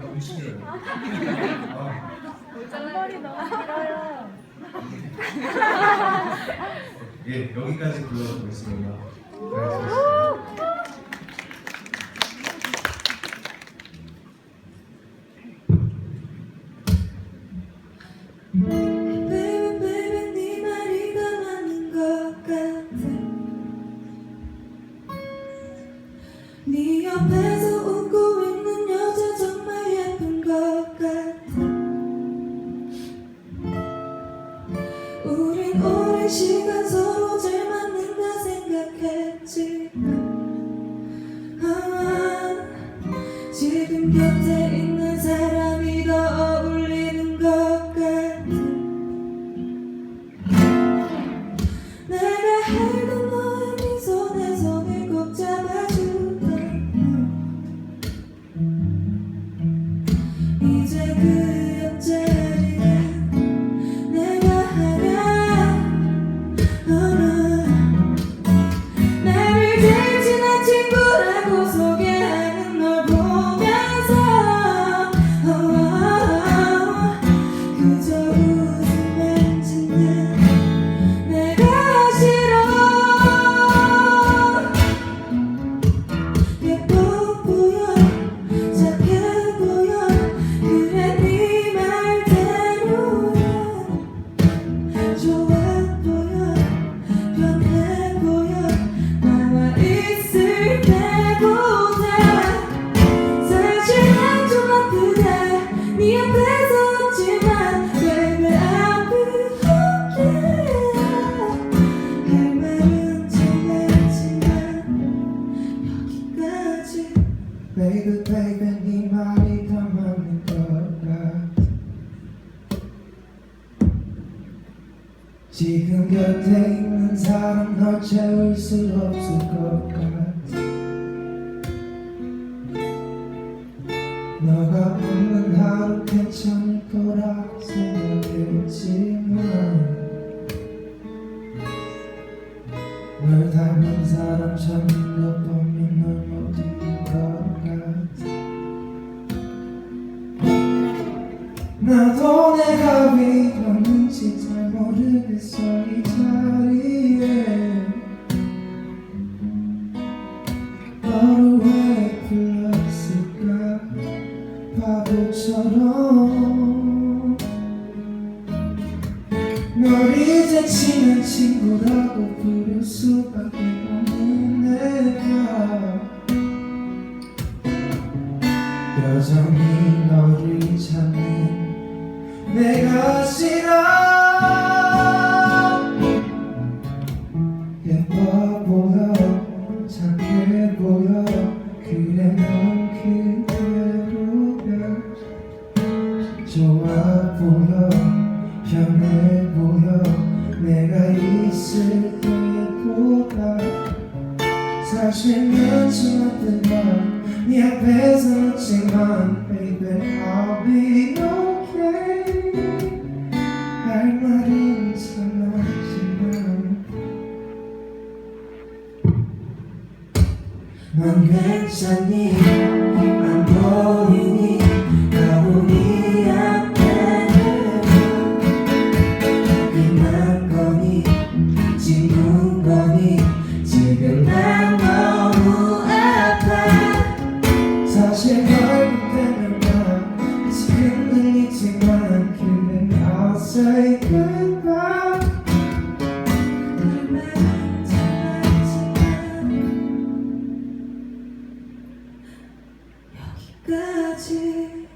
아, 머리 너무 길어요. 예, 여기까지 불러보겠습니다. 네, Baby baby 네 말이 다 맞는 것 같아 네 옆에서 우린 오랜 시간 서로 잘 맞는다 생각했지. 아, 지금 곁에 있는 사람이 더 어울리는 것 같아. 내가 알던 너의 미소 내 손을 꼭 잡아주던 이제 그 옆자 지금 곁에 있는 사람 널 채울 수 없을 것 같아. 너가 없는 하루 괜찮을 거라 생각했지만 널 닮은 사람 참 몇번면 널못 잊는 것 같아. 나도 내가 왜 이러는지 잘 모르겠어 이 자리에 너를 왜 불렀을까 바보처럼 널 이제 친한 친구라고 부를 수밖에 없는 내가 여전히 너를 찾는 내가 싫어 사실 면치 못했나 네 앞에서 웃지만 Baby I'll be okay. 할 말은 참 많지만 넌 괜찮니? 안 보이니 여기까지